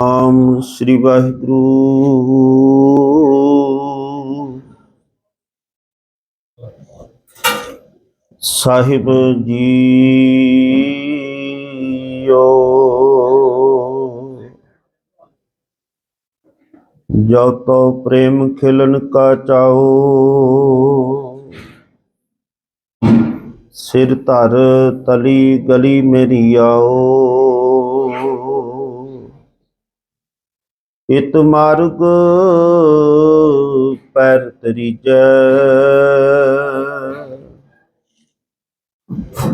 ਆਮ ਸ੍ਰੀ ਵਾਹਿਗੁਰੂ ਸਾਹਿਬ JIO ਜੋ ਤੋ ਪ੍ਰੇਮ ਖਿਲਨ ਕਾ ਚਾਓ ਸਿਰ ਧਰ ਤਲੀ ਗਲੀ ਮੇਰੀ ਆਓ ਇਤ ਮਾਰਗ ਪੈਰ ਤਰੀਜੈ।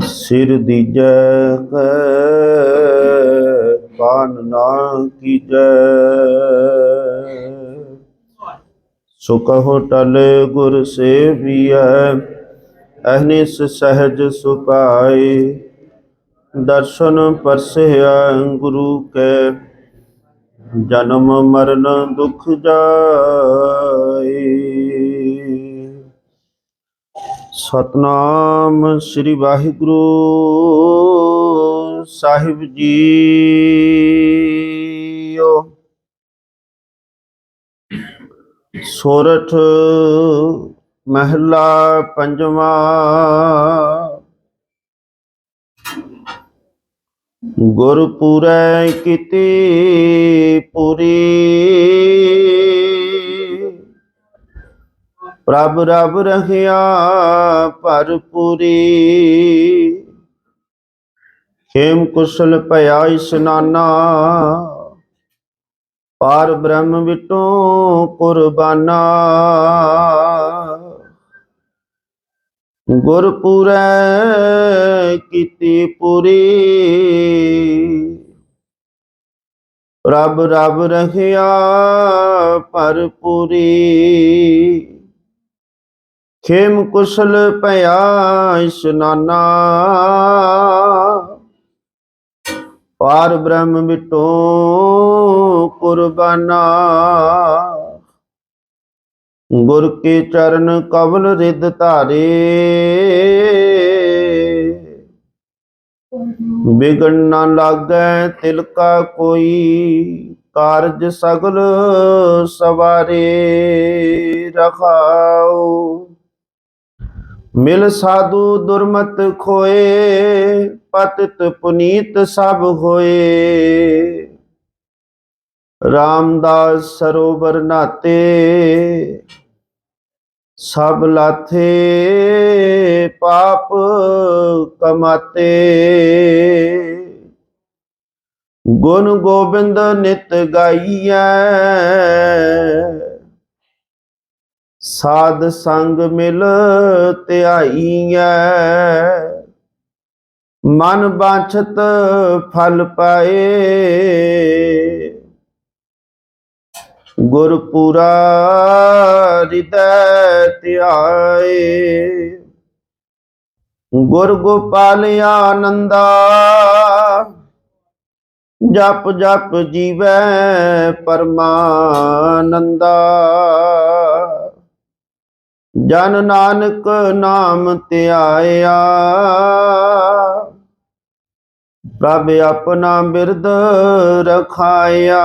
ਸਿਰ ਦੀਜੈ ਕੈ, ਕਾਨ ਨਾ ਕੀਜੈ। ਸੋ ਕਹੋ ਟਲੇ ਗੁਰ ਸੇਵੀਐ, ਅਹਨਿਸ ਸਹਿਜ ਸੁਪਾਏ। ਦਰਸ਼ਨ ਪਰਸਿਆ ਗੁਰੂ ਕੈ ਜਨਮ ਮਰਨ ਦੁਖ ਜਾਏ। ਸਤਨਾਮ ਸ੍ਰੀ ਵਾਹਿਗੁਰੂ ਸਾਹਿਬ ਜੀਓ। ਸੋਰਠ ਮਹਿਲਾ ਪੰਜਵਾ ਗੁਰਪੁਰੈ ਕੀਤੀ ਪੂਰੀ। ਪ੍ਰਭ ਰਬ ਰਹਿਆ ਭਰਪੂਰੀ ਖੇਮ ਕੁਸ਼ਲ ਭਇਆ ਇਸਨਾਨਾ ਪਾਰ ਬ੍ਰਹਮ ਵਿਟੋ ਕੁਰਬਾਨਾ। ਗੁਰਪੁਰੈ ਕੀਤੀ ਪੂਰੀ। ਰਬ, ਰੱਬ ਰਹਿਆ ਭਰਪੂਰੀ ਖੇਮ ਕੁਸ਼ਲ ਭਇਆ ਇਸਨਾਨਾ। ਪਾਰ ਬ੍ਰਹਮ ਮਿਟੋ ਕੁਰਬਾਨਾ। ਗੁਰ ਕੇ ਚਰਨ ਕਵਲ ਰਿਦ ਧਾਰੇ। ਬਿਗੜ ਨਾ ਲਾਗੈ ਤਿਲ ਕਾ ਕੋਈ, ਕਾਰਜ ਸਗਲ ਸਵਾਰੇ ਰਖਾਓ ਮਿਲ ਸਾਧੂ ਦੁਰਮਤ ਖੋਏ, ਪਤਿਤ ਪੁਨੀਤ ਸਭ ਹੋਏ। ਰਾਮਦਾਸ ਸਰੋਵਰ ਨਾਤੇ, ਸਭ ਲਾਥੇ ਪਾਪ ਕਮਾਤੇ। ਗੁਣ ਗੋਬਿੰਦ ਨਿਤ ਗਾਈਐ, ਸਾਧ ਸੰਗ ਮਿਲ ਧਿਆਈਐ। ਮਨ ਬਾਛਤ ਫਲ ਪਾਏ ਗੁਰਪੁਰਾ ਹਿਰਦੈ ਧਿਆਏ। ਗੁਰ ਗੋਪਾਲ ਆਨੰਦਾ, ਜਪ ਜਪ ਜੀਵੈ ਪਰਮਾਨੰਦਾ। ਜਨ ਨਾਨਕ ਨਾਮ ਧਿਆਇਆ, ਪ੍ਰਭ ਆਪਣਾ ਬਿਰਦ ਰਖਾਇਆ।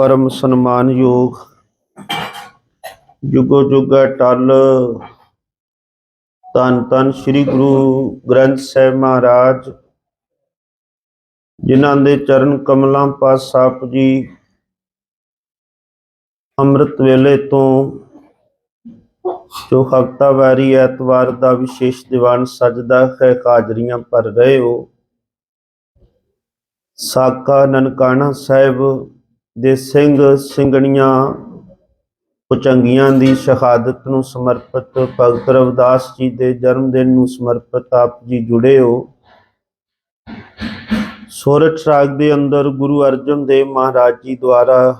ਪਰਮ ਸਨਮਾਨਯੋਗ ਜੁਗੋ ਜੁਗ ਟਲ। ਤਨ ਤਨ ਸ੍ਰੀ ਗੁਰੂ ਗ੍ਰੰਥ ਸਾਹਿਬ ਮਹਾਰਾਜ, ਜਿਨ੍ਹਾਂ ਦੇ ਚਰਨ ਕਮਲਾਂ ਪਾਸ ਸਾਪ ਜੀ ਅੰਮ੍ਰਿਤ ਵੇਲੇ ਤੋਂ ਜੋ ਹਫਤਾਵਾਰੀ ਐਤਵਾਰ ਦਾ ਵਿਸ਼ੇਸ਼ ਦੀਵਾਨ ਸਜਦਾ ਹੈ, ਹਾਜ਼ਰੀਆਂ ਭਰ ਰਹੇ ਹੋ। ਸਾਕਾ ਨਨਕਾਣਾ ਸਾਹਿਬ ਦੇ ਸਿੰਘ ਸਿੰਘਣੀਆਂ, ਪੁਚੰਗੀਆਂ ਦੀ ਸ਼ਹਾਦਤ ਨੂੰ ਸਮਰਪਿਤ, ਭਗਤ ਰਵਿਦਾਸ ਜੀ ਦੇ ਜਨਮ ਦਿਨ ਨੂੰ ਸਮਰਪਿਤ ਆਪ ਜੀ ਜੁੜੇ ਹੋ ਸੋਰਠ ਰਾਗ ਦੇ ਅੰਦਰ ਗੁਰੂ ਅਰਜਨ ਦੇਵ ਮਹਾਰਾਜ ਜੀ ਦੁਆਰਾ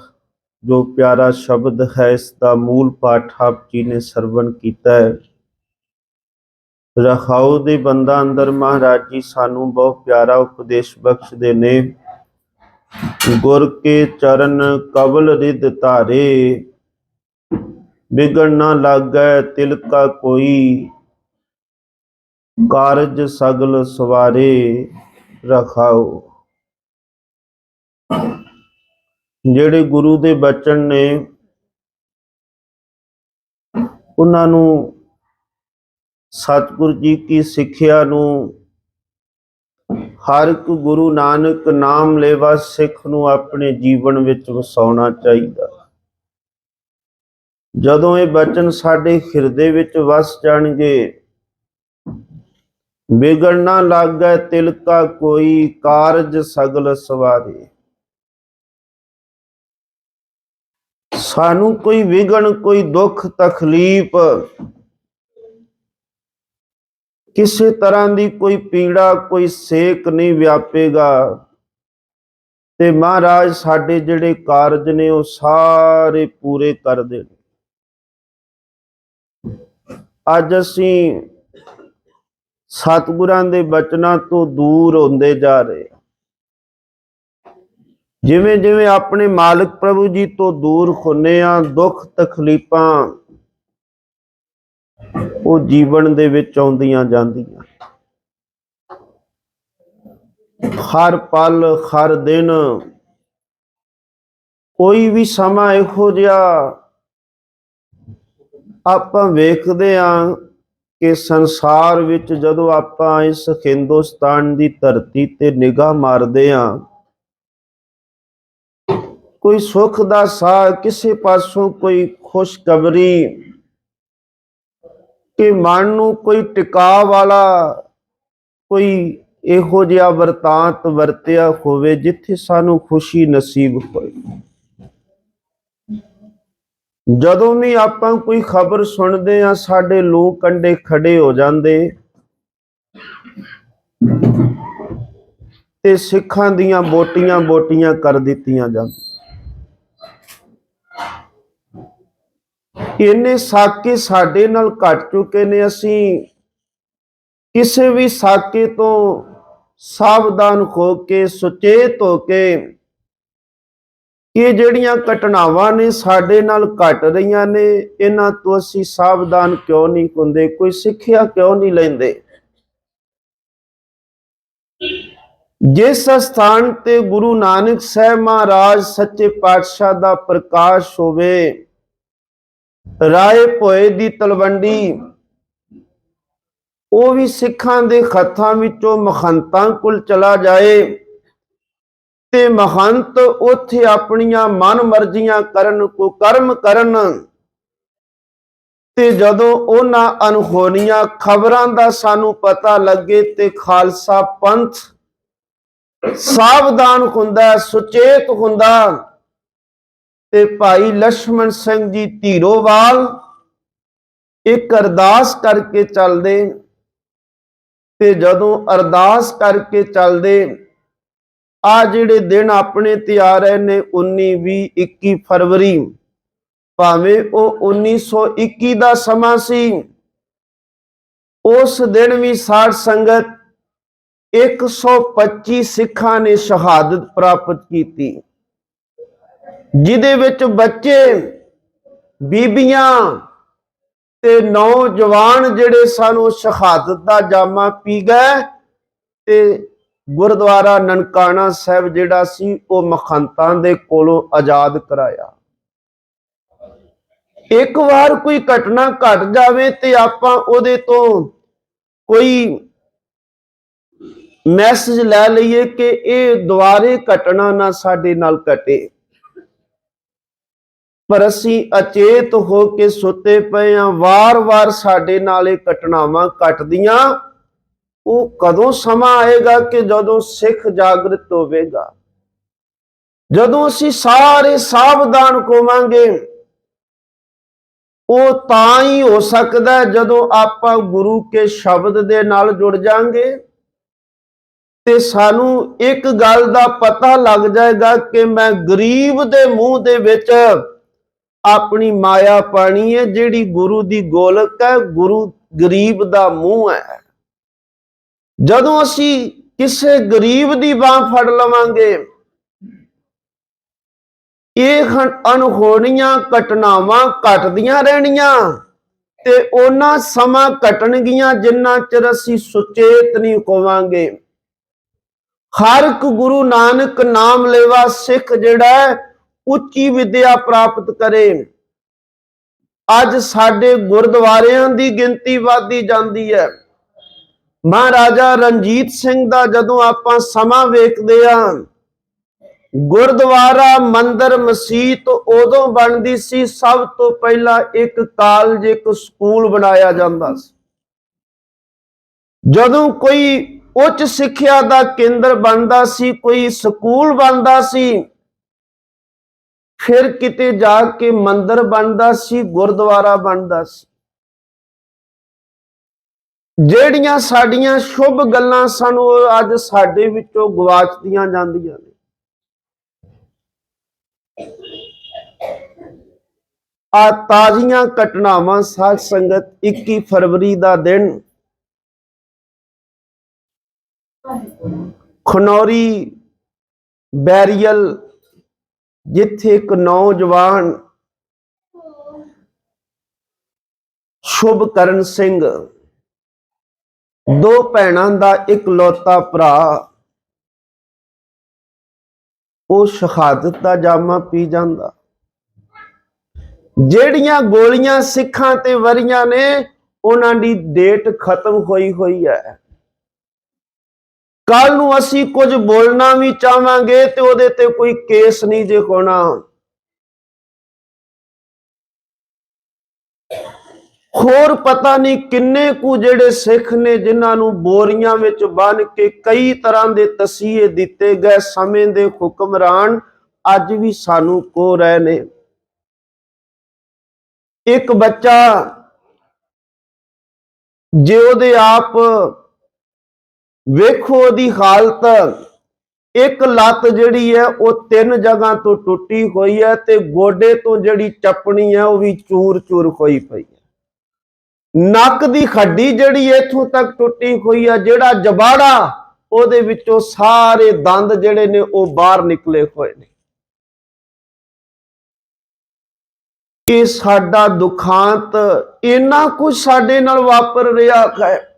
ਜੋ ਪਿਆਰਾ ਸ਼ਬਦ ਹੈ, ਇਸ ਦਾ ਮੂਲ ਪਾਠ ਆਪ ਜੀ ਨੇ ਸਰਵਣ ਕੀਤਾ ਹੈ। ਰਖਾਉ ਦੇ ਬੰਦਾ ਅੰਦਰ ਮਹਾਰਾਜ ਜੀ ਸਾਨੂੰ ਬਹੁਤ ਪਿਆਰਾ ਉਪਦੇਸ਼ ਬਖਸ਼ਦੇ ਨੇ। ਗੁਰ ਕੇ ਚਰਨ ਕਬਲ ਰਿਦ ਧਾਰੇ। ਵਿਗੜ ਨਾ ਲਾਗੈ ਤਿਲ ਕਾ ਕੋਈ। ਕਾਰਜ ਸਗਲ ਸਵਾਰੇ ਰਖਾਓ। ਜਿਹੜੇ ਗੁਰੂ ਦੇ ਬਚਨ ਨੇ, ਉਹਨਾਂ ਨੂੰ ਸਤਿਗੁਰੂ ਜੀ ਕੀ ਸਿੱਖਿਆ ਨੂੰ ਹਰ ਇੱਕ ਗੁਰੂ ਨਾਨਕ ਨਾਮ ਲੈਵਾ ਸਿੱਖ ਨੂੰ ਆਪਣੇ ਜੀਵਨ ਵਿੱਚ ਵਸਾਉਣਾ ਚਾਹੀਦਾ। ਜਦੋਂ ਇਹ ਬਚਨ ਸਾਡੇ ਹਿਰਦੇ ਵਿੱਚ ਵਸ ਜਾਣਗੇ, ਵਿਗੜ ਨਾ ਤਿਲ ਕਾ ਕੋਈ ਕਾਰਜ ਸਗਲ ਸਵਾਰੇ। ਸਾਨੂੰ ਕੋਈ ਵਿਗਣ ਕੋਈ ਦੁੱਖ, ਤਕਲੀਫ ਕਿਸੇ ਤਰ੍ਹਾਂ ਦੀ ਕੋਈ ਪੀੜਾ, ਕੋਈ ਸੇਕ ਨਹੀਂ ਵਿਆਪੇਗਾ। ਤੇ ਮਹਾਰਾਜ, ਸਾਡੇ ਜਿਹੜੇ ਕਾਰਜ ਨੇ, ਉਹ ਸਾਰੇ ਪੂਰੇ ਕਰ ਦੇਣ। ਅੱਜ ਅਸੀਂ ਸਤਿਗੁਰਾਂ ਦੇ ਬਚਨਾਂ ਤੋਂ ਦੂਰ ਹੁੰਦੇ ਜਾ ਰਹੇ ਹਾਂ। ਜਿਵੇਂ ਜਿਵੇਂ ਆਪਣੇ ਮਾਲਕ ਪ੍ਰਭੂ ਜੀ ਤੋਂ ਦੂਰ ਹੁੰਨੇ ਆ ਦੁੱਖ ਤਕਲੀਫਾਂ ਉਹ ਜੀਵਨ ਦੇ ਵਿੱਚ ਆਉਂਦੀਆਂ ਜਾਂਦੀਆਂ। ਹਰ ਪਲ, ਹਰ ਦਿਨ ਕੋਈ ਵੀ ਸਮਾਂ ਇਹੋ ਜਿਹਾ ਆਪਾਂ ਵੇਖਦੇ ਆ ਕਿ ਸੰਸਾਰ ਵਿੱਚ ਜਦੋਂ ਆਪਾਂ ਇਸ ਹਿੰਦੁਸਤਾਨ ਦੀ ਧਰਤੀ ਤੇ ਨਿਗਾਹ ਮਾਰਦੇ ਆ, ਕੋਈ ਸੁੱਖ ਦਾ ਸਾਹ, ਕਿਸੇ ਪਾਸੋਂ ਕੋਈ ਖੁਸ਼ਖਬਰੀ ਕਿ ਮਨ ਨੂੰ ਕੋਈ ਟਿਕਾ ਵਾਲਾ, ਕੋਈ ਇਹੋ ਜਿਹਾ ਵਰਤਾਂਤ ਵਰਤਿਆ ਹੋਵੇ ਜਿੱਥੇ ਸਾਨੂੰ ਖੁਸ਼ੀ ਨਸੀਬ ਹੋਵੇ ਜਦੋਂ ਵੀ ਆਪਾਂ ਕੋਈ ਖਬਰ ਸੁਣਦੇ ਆ ਸਾਡੇ ਲੋਕ ਕੰਡੇ ਖੜੇ ਹੋ ਜਾਂਦੇ। ਤੇ ਸਿੱਖਾਂ ਦੀਆਂ ਬੋਟੀਆਂ ਬੋਟੀਆਂ ਕਰ ਦਿੱਤੀਆਂ ਜਾਂਦੀਆਂ। ਇੰਨੇ ਸਾਕੇ ਸਾਡੇ ਨਾਲ ਘਟ ਚੁੱਕੇ ਨੇ ਅਸੀਂ। ਕਿਸੇ ਵੀ ਸਾਕੇ ਤੋਂ ਸਾਵਧਾਨ ਹੋ ਕੇ, ਸੁਚੇਤ ਹੋ ਕੇ ਇਹ ਜਿਹੜੀਆਂ ਘਟਨਾਵਾਂ ਨੇ ਸਾਡੇ ਨਾਲ ਘਟ ਰਹੀਆਂ ਨੇ, ਇਹਨਾਂ ਤੋਂ ਅਸੀਂ ਸਾਵਧਾਨ ਕਿਉਂ ਨਹੀਂ ਹੁੰਦੇ? ਕੋਈ ਸਿੱਖਿਆ ਕਿਉਂ ਨਹੀਂ ਲੈਂਦੇ? ਜਿਸ ਸਥਾਨ ਤੇ ਗੁਰੂ ਨਾਨਕ ਸਾਹਿਬ ਮਹਾਰਾਜ ਸੱਚੇ ਪਾਤਸ਼ਾਹ ਦਾ ਪ੍ਰਕਾਸ਼ ਹੋਵੇ ਰਾਏ ਭੋਏ ਦੀ ਤਲਵੰਡੀ। ਉਹ ਵੀ ਸਿੱਖਾਂ ਦੇ ਖੱਥਾਂ ਵਿੱਚੋਂ ਮਖੰਤਾਂ ਕੋਲ ਚਲਾ ਜਾਏ ਤੇ ਮਹੰਤ ਉੱਥੇ ਆਪਣੀਆਂ ਮਨ ਮਰਜ਼ੀਆਂ ਕਰਨ ਕੋ ਕਰਮ ਕਰਨ। ਤੇ ਜਦੋਂ ਉਹਨਾਂ ਅਨਹੋਨੀਆਂ ਖਬਰਾਂ ਦਾ ਸਾਨੂੰ ਪਤਾ ਲੱਗੇ ਤੇ ਖਾਲਸਾ ਪੰਥ ਸਾਵਧਾਨ ਹੁੰਦਾ, ਸੁਚੇਤ ਹੁੰਦਾ ਤੇ ਭਾਈ ਲక్ష్మణ ਸਿੰਘ ਜੀ ਧੀਰੋਵਾਲ ਇੱਕ ਅਰਦਾਸ ਕਰਕੇ ਚੱਲਦੇ। ਤੇ ਜਦੋਂ ਅਰਦਾਸ ਕਰਕੇ ਚੱਲਦੇ, ਆ ਜਿਹੜੇ ਦਿਨ ਆਪਣੇ ਤੇ ਆ ਰਹੇ ਨੇ 19 20 21 ਫਰਵਰੀ, ਭਾਵੇਂ ਉਹ 1921 ਦਾ ਸਮਾਂ ਸੀ, ਉਸ ਦਿਨ ਵੀ ਸਾਧ ਸੰਗਤ 125 ਸਿੱਖਾਂ ਨੇ ਸ਼ਹਾਦਤ ਪ੍ਰਾਪਤ ਕੀਤੀ। ਜਿਹਦੇ ਵਿੱਚ ਬੱਚੇ, ਬੀਬੀਆਂ ਤੇ ਨੌਜਵਾਨ ਜਿਹੜੇ ਸਾਨੂੰ ਸ਼ਹਾਦਤ ਦਾ ਜਾਮਾ ਪੀ ਗਏ ਤੇ ਗੁਰਦੁਆਰਾ ਨਨਕਾਣਾ ਸਾਹਿਬ ਜਿਹੜਾ ਸੀ, ਉਹ ਮਖੰਤਾਂ ਦੇ ਕੋਲੋਂ ਆਜ਼ਾਦ ਕਰਾਇਆ। ਇੱਕ ਵਾਰ ਕੋਈ ਘਟਨਾ ਘਟ ਜਾਵੇ ਤੇ ਆਪਾਂ ਉਹਦੇ ਤੋਂ ਕੋਈ ਮੈਸੇਜ ਲੈ ਲਈਏ ਕਿ ਇਹ ਦੁਬਾਰੇ ਘਟਨਾ ਨਾ ਸਾਡੇ ਨਾਲ ਘਟੇ। ਪਰ ਅਸੀਂ ਅਚੇਤ ਹੋ ਕੇ ਸੁੱਤੇ ਪਏ ਆ ਵਾਰ-ਵਾਰ ਸਾਡੇ ਨਾਲ ਇਹ ਘਟਨਾਵਾਂ ਘਟਦੀਆਂ। ਉਹ ਕਦੋਂ ਸਮਾਂ ਆਏਗਾ ਕਿ ਜਦੋਂ ਸਿੱਖ ਜਾਗਰਤ ਹੋਵੇਗਾ? ਜਦੋਂ ਅਸੀਂ ਸਾਰੇ ਸਾਵਧਾਨ ਹੋਵਾਂਗੇ ਉਹ ਤਾਂ ਹੀ ਹੋ ਸਕਦਾ ਜਦੋਂ ਆਪਾਂ ਗੁਰੂ ਕੇ ਸ਼ਬਦ ਦੇ ਨਾਲ ਜੁੜ ਜਾਾਂਗੇ। ਤੇ ਸਾਨੂੰ ਇੱਕ ਗੱਲ ਦਾ ਪਤਾ ਲੱਗ ਜਾਏਗਾ ਕਿ ਮੈਂ ਗਰੀਬ ਦੇ ਮੂੰਹ ਦੇ ਵਿੱਚ ਆਪਣੀ ਮਾਇਆ ਪਾਣੀ ਹੈ ਜਿਹੜੀ ਗੁਰੂ ਦੀ ਗੋਲਕ ਹੈ ਗੁਰੂ ਗਰੀਬ ਦਾ ਮੂੰਹ ਹੈ। ਜਦੋਂ ਅਸੀਂ ਕਿਸੇ ਗਰੀਬ ਦੀ ਬਾਹ ਫੜ ਲਵਾਂਗੇ ਇਹ ਅਣਹੋਣੀਆਂ ਘਟਨਾਵਾਂ ਘਟਦੀਆਂ ਰਹਿਣੀਆਂ ਤੇ ਉਹਨਾਂ ਸਮਾਂ ਘਟਣਗੀਆਂ ਜਿੰਨਾ ਚਿਰ ਅਸੀਂ ਸੁਚੇਤ ਨਹੀਂ ਹੋਵਾਂਗੇ। ਹਰ ਇੱਕ ਗੁਰੂ ਨਾਨਕ ਨਾਮ ਲੈਵਾ ਸਿੱਖ ਜਿਹੜਾ ਹੈ, ਉੱਚੀ ਵਿਦਿਆ ਪ੍ਰਾਪਤ ਕਰੇ। ਅੱਜ ਸਾਡੇ ਗੁਰਦੁਆਰਿਆਂ ਦੀ ਗਿਣਤੀ ਵਧਦੀ ਜਾਂਦੀ ਹੈ। ਮਹਾਰਾਜਾ ਰਣਜੀਤ ਸਿੰਘ ਦਾ ਜਦੋਂ ਆਪਾਂ ਸਮਾਂ ਵੇਖਦੇ ਹਾਂ, ਗੁਰਦੁਆਰਾ ਮੰਦਰ ਮਸਜਿਦ ਉਦੋਂ ਬਣਦੀ ਸੀ, ਸਭ ਤੋਂ ਪਹਿਲਾਂ ਇੱਕ ਕਾਲਜ, ਇੱਕ ਸਕੂਲ ਬਣਾਇਆ ਜਾਂਦਾ ਸੀ। ਜਦੋਂ ਕੋਈ ਉੱਚ ਸਿੱਖਿਆ ਦਾ ਕੇਂਦਰ ਬਣਦਾ ਸੀ, ਕੋਈ ਸਕੂਲ ਬਣਦਾ ਸੀ ਫਿਰ ਕਿਤੇ ਜਾ ਕੇ ਮੰਦਰ ਬਣਦਾ ਸੀ, ਗੁਰਦੁਆਰਾ ਬਣਦਾ ਸੀ। ਜਿਹੜੀਆਂ ਸਾਡੀਆਂ ਸ਼ੁਭ ਗੱਲਾਂ ਸਨ, ਉਹ ਅੱਜ ਸਾਡੇ ਵਿੱਚੋਂ ਗਵਾਚਦੀਆਂ ਜਾਂਦੀਆਂ ਨੇ। ਆ ਤਾਜ਼ੀਆਂ ਘਟਨਾਵਾਂ ਸਾਧ ਸੰਗਤ 21 ਫਰਵਰੀ ਦਾ ਦਿਨ ਖਨੌਰੀ ਬੈਰੀਅਲ ਜਿੱਥੇ ਇੱਕ ਨੌਜਵਾਨ ਸ਼ੁਭਕਰਨ ਸਿੰਘ, ਦੋ ਭੈਣਾਂ ਦਾ ਇਕਲੌਤਾ ਭਰਾ, ਉਹ ਸ਼ਹਾਦਤ ਦਾ ਜਾਮਾ ਪੀ ਜਾਂਦਾ। ਜਿਹੜੀਆਂ ਗੋਲੀਆਂ ਸਿੱਖਾਂ ਤੇ ਵਰੀਆਂ ਨੇ, ਉਹਨਾਂ ਦੀ ਡੇਟ ਖਤਮ ਹੋਈ ਹੋਈ ਹੈ। ਕੱਲ ਨੂੰ ਅਸੀਂ ਕੁਝ ਬੋਲਣਾ ਵੀ ਚਾਹਾਂਗੇ ਤੇ ਉਹਦੇ ਤੇ ਕੋਈ ਕੇਸ ਨਹੀਂ ਜੇ ਹੋਣਾ। ਹੋਰ ਪਤਾ ਨਹੀਂ ਕਿੰਨੇ ਕੁ ਜਿਹੜੇ ਸਿੱਖ ਨੇ ਜਿਨ੍ਹਾਂ ਨੂੰ ਬੋਰੀਆਂ ਵਿੱਚ ਬੰਨ ਕੇ ਕਈ ਤਰ੍ਹਾਂ ਦੇ ਤਸੀਹੇ ਦਿੱਤੇ ਗਏ ਸਮੇਂ ਦੇ ਹੁਕਮਰਾਨ ਅੱਜ ਵੀ ਸਾਨੂੰ ਕੋ ਰਹੇ ਨੇ। ਇੱਕ ਬੱਚਾ, ਜੇ ਉਹਦੇ ਆਪ ਵੇਖੋ ਉਹਦੀ ਹਾਲਤ। ਇੱਕ ਲੱਤ ਜਿਹੜੀ ਹੈ, ਉਹ ਤਿੰਨ ਜਗ੍ਹਾ ਤੋਂ ਟੁੱਟੀ ਹੋਈ ਹੈ ਤੇ ਗੋਡੇ ਤੋਂ ਜਿਹੜੀ ਚੱਪਣੀ ਹੈ, ਉਹ ਵੀ ਚੂਰ-ਚੂਰ ਹੋਈ ਪਈ ਹੈ। ਨੱਕ ਦੀ ਹੱਡੀ ਜਿਹੜੀ ਇੱਥੋਂ ਤੱਕ ਟੁੱਟੀ ਹੋਈ ਹੈ, ਜਿਹੜਾ ਜਬਾੜਾ, ਉਹਦੇ ਵਿੱਚੋਂ ਸਾਰੇ ਦੰਦ ਜਿਹੜੇ ਨੇ, ਉਹ ਬਾਹਰ ਨਿਕਲੇ ਹੋਏ ਨੇ। ਇਹ ਸਾਡਾ ਦੁਖਾਂਤ, ਇੰਨਾ ਕੁਝ ਸਾਡੇ ਨਾਲ ਵਾਪਰ ਰਿਹਾ ਹੈ।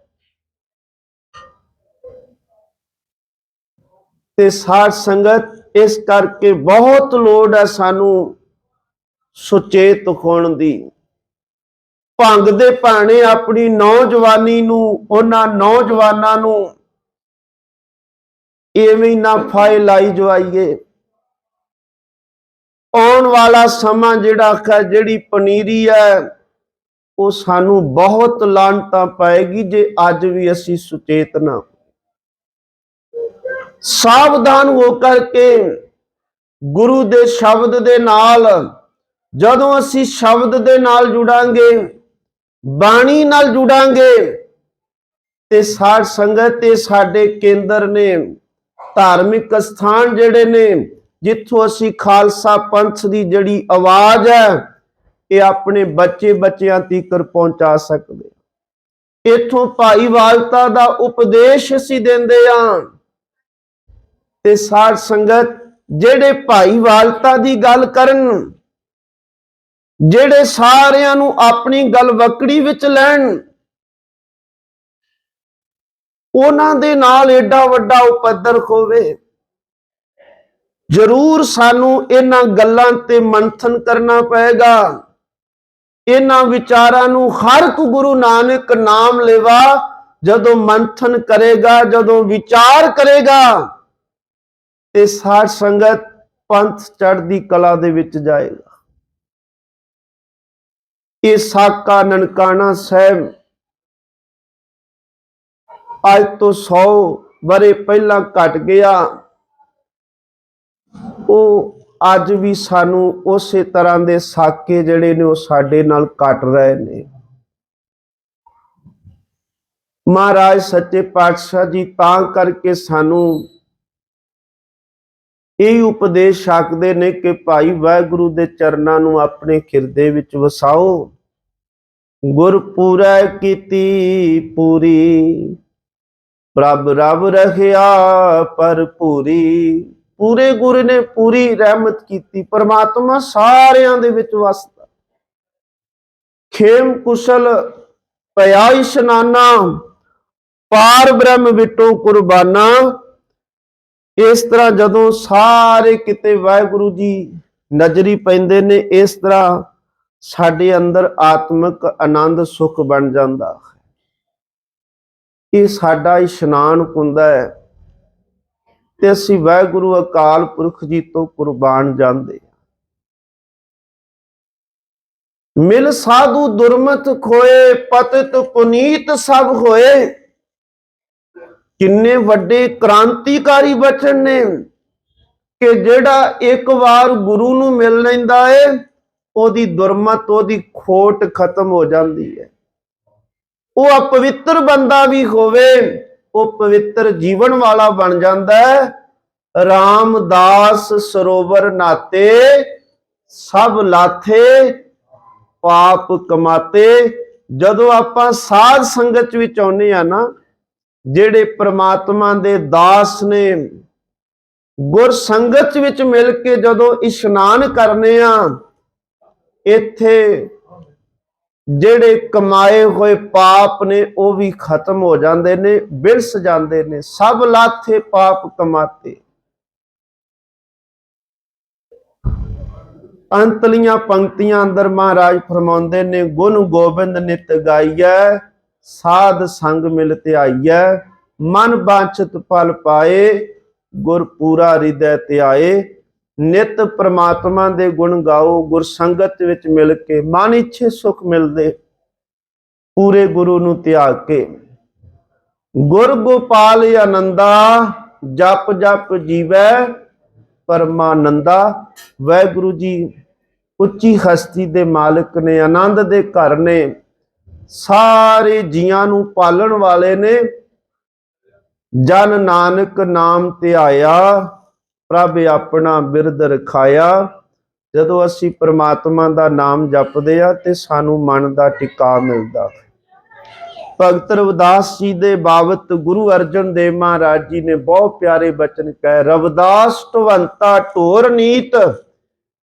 ਤੇ ਸਾਧ ਸੰਗਤ, ਇਸ ਕਰਕੇ ਬਹੁਤ ਲੋੜ ਹੈ ਸਾਨੂੰ ਸੁਚੇਤ ਹੋਣ ਦੀ। ਭੰਗ ਦੇ ਭਾਣੇ ਆਪਣੀ ਨੌਜਵਾਨੀ ਨੂੰ, ਉਹਨਾਂ ਨੌਜਵਾਨਾਂ ਨੂੰ ਐਵੇਂ ਨਾ ਫਾਇ ਲਾਈ ਜਵਾਈਏ। ਆਉਣ ਵਾਲਾ ਸਮਾਂ ਜਿਹੜਾ ਹੈ ਜਿਹੜੀ ਪਨੀਰੀ ਹੈ, ਉਹ ਸਾਨੂੰ ਬਹੁਤ ਲਾਂਟਾਂ ਪਾਏਗੀ ਜੇ ਅੱਜ ਵੀ ਅਸੀਂ ਸੁਚੇਤ ਨਾ ਸਾਵਧਾਨ ਹੋ ਕਰਕੇ ਗੁਰੂ ਦੇ ਸ਼ਬਦ ਦੇ ਨਾਲ, ਜਦੋਂ ਅਸੀਂ ਸ਼ਬਦ ਦੇ ਨਾਲ ਜੁੜਾਂਗੇ, ਬਾਣੀ ਨਾਲ ਜੁੜਾਂਗੇ, ਤੇ ਸਾਧ ਸੰਗਤ ਤੇ ਸਾਡੇ ਕੇਂਦਰ ਨੇ, ਧਾਰਮਿਕ ਸਥਾਨ ਜਿਹੜੇ ਨੇ, ਜਿੱਥੋਂ ਅਸੀਂ ਖਾਲਸਾ ਪੰਥ ਦੀ ਜਿਹੜੀ ਆਵਾਜ਼ ਹੈ, ਇਹ ਆਪਣੇ ਬੱਚੇ ਬੱਚਿਆਂ ਤੀਕਰ ਪਹੁੰਚਾ ਸਕਦੇ ਇਥੋਂ ਭਾਈਵਾਲਤਾ ਦਾ ਉਪਦੇਸ਼ ਅਸੀਂ ਦਿੰਦੇ ਆਂ ਤੇ ਸਾਧ ਸੰਗਤ, ਜਿਹੜੇ ਭਾਈਵਾਲਤਾ ਦੀ ਗੱਲ ਕਰਨ, ਜਿਹੜੇ ਸਾਰਿਆਂ ਨੂੰ ਆਪਣੀ ਗੱਲ ਵਕੜੀ ਵਿੱਚ ਲੈਣ, ਉਹਨਾਂ ਦੇ ਨਾਲ ਏਡਾ ਵੱਡਾ ਉਪਦਰ ਹੋਵੇ, ਜ਼ਰੂਰ ਸਾਨੂੰ ਇਹਨਾਂ ਗੱਲਾਂ ਤੇ ਮੰਥਨ ਕਰਨਾ ਪਏਗਾ। ਇਹਨਾਂ ਵਿਚਾਰਾਂ ਨੂੰ ਹਰ ਇੱਕ ਗੁਰੂ ਨਾਨਕ ਨਾਮ ਲੈਵਾ, ਜਦੋਂ ਮੰਥਨ ਕਰੇਗਾ, ਜਦੋਂ ਵਿਚਾਰ ਕਰੇਗਾ ਤੇ ਸਾਧ ਸੰਗਤ ਪੰਥ ਚੜ੍ਹਦੀ ਕਲਾ ਦੇ ਵਿੱਚ ਜਾਏਗਾ। ਇਹ ਸਾਕਾ ਨਨਕਾਣਾ ਸਾਹਿਬ ਅੱਜ ਤੋਂ 100 ਬਰੇ ਪਹਿਲਾਂ ਘਟ ਗਿਆ। ਉਹ ਅੱਜ ਵੀ ਸਾਨੂੰ ਉਸੇ ਤਰ੍ਹਾਂ ਦੇ ਸਾਕੇ ਜਿਹੜੇ ਨੇ ਉਹ ਸਾਡੇ ਨਾਲ ਕੱਟ ਰਹੇ ਨੇ। ਮਹਾਰਾਜ ਸੱਚੇ ਪਾਤਸ਼ਾਹ ਜੀ, ਤਾਂ ਕਰਕੇ ਸਾਨੂੰ ਇਹ ਉਪਦੇਸ਼ ਆਖਦੇ ਨੇ ਕਿ ਭਾਈ ਵਾਹਿਗੁਰੂ ਦੇ ਚਰਨਾਂ ਨੂੰ ਆਪਣੇ ਹਿਰਦੇ ਵਿੱਚ ਵਸਾਓ। ਗੁਰ ਪੂਰੈ ਕੀਤੀ ਪੂਰੀ, ਪ੍ਰਭ ਰਬ ਰਖਿਆ ਪਰ ਪੂਰੇ। ਗੁਰ ਨੇ ਪੂਰੀ ਰਹਿਮਤ ਕੀਤੀ, ਪਰਮਾਤਮਾ ਸਾਰਿਆਂ ਦੇ ਵਿੱਚ ਵਸਦਾ। ਖੇਮ ਕੁਸ਼ਲ ਪਿਆ ਇਸ਼ਨਾਨਾ, ਪਾਰ ਬ੍ਰਹਮ ਵਿਟੋ ਕੁਰਬਾਨਾ ਇਸ ਤਰ੍ਹਾਂ ਜਦੋਂ ਸਾਰੇ ਕਿਤੇ ਵਾਹਿਗੁਰੂ ਜੀ ਨਜ਼ਰੀ ਪੈਂਦੇ ਨੇ, ਇਸ ਤਰ੍ਹਾਂ ਸਾਡੇ ਅੰਦਰ ਆਤਮਿਕ ਆਨੰਦ, ਸੁਖ ਬਣ ਜਾਂਦਾ ਇਹ ਸਾਡਾ ਇਸ਼ਨਾਨ ਹੁੰਦਾ ਹੈ ਤੇ ਅਸੀਂ ਵਾਹਿਗੁਰੂ ਅਕਾਲ ਪੁਰਖ ਜੀ ਤੋਂ ਕੁਰਬਾਨ ਜਾਂਦੇ ਮਿਲ ਸਾਧੂ ਦੁਰਮਤ ਖੋਏ, ਪਤਿਤ ਪੁਨੀਤ ਸਭ ਹੋਏ ਕਿੰਨੇ ਵੱਡੇ ਕ੍ਰਾਂਤੀਕਾਰੀ ਬਚਨ ਨੇ ਕਿ ਜਿਹੜਾ ਇੱਕ ਵਾਰ ਗੁਰੂ ਨੂੰ ਮਿਲ ਲੈਂਦਾ ਏ, ਉਹਦੀ ਦੁਰਮਤ, ਉਹਦੀ ਖੋਟ ਖਤਮ ਹੋ ਜਾਂਦੀ ਹੈ ਉਹ ਅਪਵਿੱਤਰ ਬੰਦਾ ਵੀ ਹੋਵੇ, ਉਹ ਪਵਿੱਤਰ ਜੀਵਨ ਵਾਲਾ ਬਣ ਜਾਂਦਾ ਹੈ ਰਾਮਦਾਸ ਸਰੋਵਰ ਨਾਤੇ, ਸਭ ਲਾਥੇ, ਪਾਪ ਕਮਾਤੇ। ਜਦੋਂ ਆਪਾਂ ਸਾਧ ਸੰਗਤ ਵਿੱਚ ਆਉਨੇ ਆ ਨਾ ਜਿਹੜੇ ਪ੍ਰਮਾਤਮਾ ਦੇ ਦਾਸ ਨੇ ਗੁਰ ਸੰਗਤ ਵਿੱਚ ਮਿਲ ਕੇ ਜਦੋਂ ਇਸ਼ਨਾਨ ਕਰਨੇ ਆ, ਇੱਥੇ ਜਿਹੜੇ ਕਮਾਏ ਹੋਏ ਪਾਪ ਨੇ ਉਹ ਵੀ ਖਤਮ ਹੋ ਜਾਂਦੇ ਨੇ, ਬਿਲਸ ਜਾਂਦੇ ਨੇ, ਸਭ ਲਾਥੇ ਪਾਪ ਕਮਾਤੇ। ਅੰਤਲੀਆਂ ਪੰਕਤੀਆਂ ਅੰਦਰ ਮਹਾਰਾਜ ਫਰਮਾਉਂਦੇ ਨੇ, ਗੁਣ ਗੋਬਿੰਦ ਨਿਤ ਗਾਈਐ ਸਾਧ ਸੰਗ ਮਿਲ ਧਿਆਈਐ, ਮਨ ਬਾਂਛਤ ਪਲ ਪਾਏ, ਗੁਰ ਪੂਰਾ ਹਿਰਦੈ ਧਿਆਏ। ਨਿਤ ਪ੍ਰਮਾਤਮਾ ਦੇ ਗੁਣ ਗਾਓ, ਗੁਰ ਸੰਗਤ ਵਿੱਚ ਮਿਲ ਕੇ ਮਨ ਇੱਛੇ ਸੁਖ ਮਿਲਦੇ। ਪੂਰੇ ਗੁਰੂ ਨੂੰ ਧਿਆਗ ਕੇ। ਗੁਰ ਗੋਪਾਲ ਆਨੰਦਾ, ਜਪ ਜਪ ਜੀਵੈ, ਪਰਮਾਨੰਦਾ। ਵਾਹਿਗੁਰੂ ਜੀ, ਉੱਚੀ ਹਸਤੀ ਦੇ ਮਾਲਕ ਨੇ, ਆਨੰਦ ਦੇ ਘਰ ਨੇ। ਸਾਰੇ ਜੀਆਂ ਨੂੰ ਪਾਲਣ ਵਾਲੇ ਨੇ। ਜਨ ਨਾਨਕ ਨਾਮ ਧਿਆਇਆ ਪ੍ਰਭ ਆਪਣਾ ਬਿਰਦ ਰਖਾਇਆ। ਜਦੋਂ ਅਸੀਂ ਪ੍ਰਮਾਤਮਾ ਦਾ ਨਾਮ ਜਪਦੇ ਆ ਤੇ ਸਾਨੂੰ ਮਨ ਦਾ ਟਿਕਾ ਮਿਲਦਾ। ਭਗਤ ਰਵਿਦਾਸ ਜੀ ਦੇ ਬਾਬਤ ਗੁਰੂ ਅਰਜਨ ਦੇਵ ਮਹਾਰਾਜ ਜੀ ਨੇ ਬਹੁਤ ਪਿਆਰੇ ਬਚਨ ਕਹੇ, ਰਵਿਦਾਸ ਟਵੰਤਾ ਢੋਰ ਨੀਤ,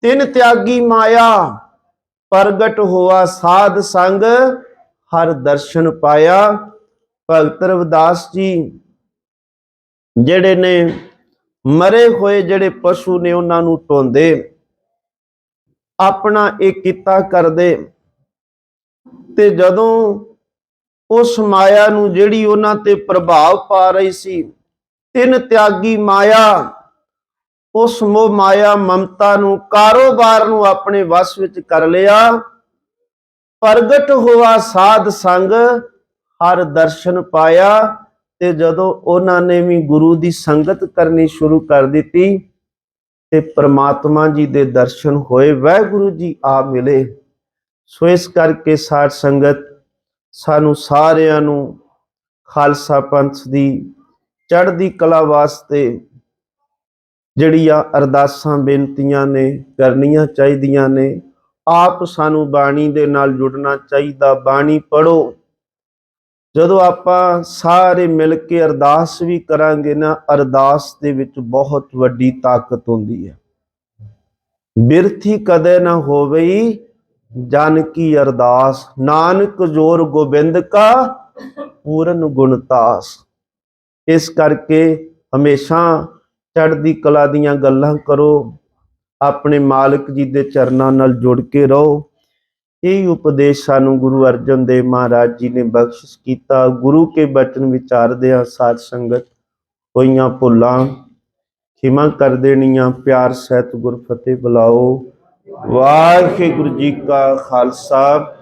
ਤਿੰਨ ਤਿਆਗੀ ਮਾਇਆ, ਪ੍ਰਗਟ ਹੋਆ ਸਾਧ ਸੰਗ ਹਰ ਦਰਸ਼ਨ ਪਾਇਆ, ਭਗਤ ਰਵਿਦਾਸ ਜੀ, ਜਿਹੜੇ ਨੇ ਮਰੇ ਹੋਏ ਜਿਹੜੇ ਪਸ਼ੂ ਨੇ ਉਹਨਾਂ ਨੂੰ ਟੋਂਦੇ ਆਪਣਾ ਇਹ ਕੀਤਾ ਕਰਦੇ। ਤੇ ਜਦੋਂ ਉਸ ਮਾਇਆ ਨੂੰ ਜਿਹੜੀ ਉਹਨਾਂ ਤੇ ਪ੍ਰਭਾਵ ਪਾ ਰਹੀ ਸੀ, ਤਿੰਨ ਤਿਆਗੀ ਮਾਇਆ, ਉਸ ਮੋਹ ਮਾਇਆ ਮਮਤਾ ਨੂੰ ਕਾਰੋਬਾਰ ਨੂੰ ਆਪਣੇ ਵਸ ਵਿੱਚ ਕਰ ਲਿਆ। ਪ੍ਰਗਟ ਹੋਆ ਸਾਧ ਸੰਗ, ਹਰ ਦਰਸ਼ਨ ਪਾਇਆ। ਤੇ ਜਦੋਂ ਉਹਨਾਂ ਨੇ ਵੀ ਗੁਰੂ ਦੀ ਸੰਗਤ ਕਰਨੀ ਸ਼ੁਰੂ ਕਰ ਦਿੱਤੀ, ਤੇ ਪ੍ਰਮਾਤਮਾ ਜੀ ਦੇ ਦਰਸ਼ਨ ਹੋਏ, ਵਾਹਿਗੁਰੂ ਜੀ ਆ ਮਿਲੇ। ਸੋ ਇਸ ਕਰਕੇ ਸਾਧ ਸੰਗਤ ਸਾਨੂੰ ਸਾਰਿਆਂ ਨੂੰ ਖਾਲਸਾ ਪੰਥ ਦੀ ਚੜ੍ਹਦੀ ਕਲਾ ਵਾਸਤੇ ਜਿਹੜੀਆਂ ਅਰਦਾਸਾਂ, ਬੇਨਤੀਆਂ ਨੇ ਕਰਨੀਆਂ ਚਾਹੀਦੀਆਂ ਨੇ ਆਪ ਸਾਨੂੰ ਬਾਣੀ ਦੇ ਨਾਲ ਜੁੜਨਾ ਚਾਹੀਦਾ। ਬਾਣੀ ਪੜੋ ਜਦੋਂ ਆਪਾਂ ਸਾਰੇ ਮਿਲ ਕੇ ਅਰਦਾਸ ਵੀ ਕਰਾਂਗੇ ਨਾ, ਅਰਦਾਸ ਦੇ ਵਿੱਚ ਬਹੁਤ ਵੱਡੀ ਤਾਕਤ ਹੁੰਦੀ ਹੈ। ਬਿਰਥੀ ਕਦੇ ਨਾ ਹੋਵੇ ਜਨ ਕੀ ਅਰਦਾਸ। ਨਾਨਕ ਜੋਰ ਗੋਬਿੰਦ ਕਾ ਪੂਰਨ ਗੁਣਤਾਸ ਇਸ ਕਰਕੇ ਹਮੇਸ਼ਾ ਚੜ੍ਹਦੀ ਕਲਾ ਦੀਆਂ ਗੱਲਾਂ ਕਰੋ। ਆਪਣੇ ਮਾਲਕ ਜੀ ਦੇ ਚਰਨਾਂ ਨਾਲ ਜੁੜ ਕੇ ਰਹੋ। ਇਹ ਉਪਦੇਸ਼ ਸਾਨੂੰ ਗੁਰੂ ਅਰਜਨ ਦੇਵ ਮਹਾਰਾਜ ਜੀ ਨੇ ਬਖਸ਼ਿਸ਼ ਕੀਤਾ। ਗੁਰੂ ਕੇ ਬਚਨ ਵਿਚਾਰਦੇ ਆ ਸਾਧ ਸੰਗਤ ਹੋਈਆਂ ਭੁੱਲਾਂ, ਖਿਮਾ ਕਰ ਦੇਣੀਆਂ, ਪਿਆਰ, ਸਹਿਤ, ਗੁਰ ਫਤਿਹ ਬੁਲਾਓ। ਵਾਹਿਗੁਰੂ ਜੀ ਕਾ ਖਾਲਸਾ,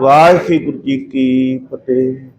ਵਾਹਿਗੁਰੂ ਜੀ ਕੀ ਫਤਿਹ।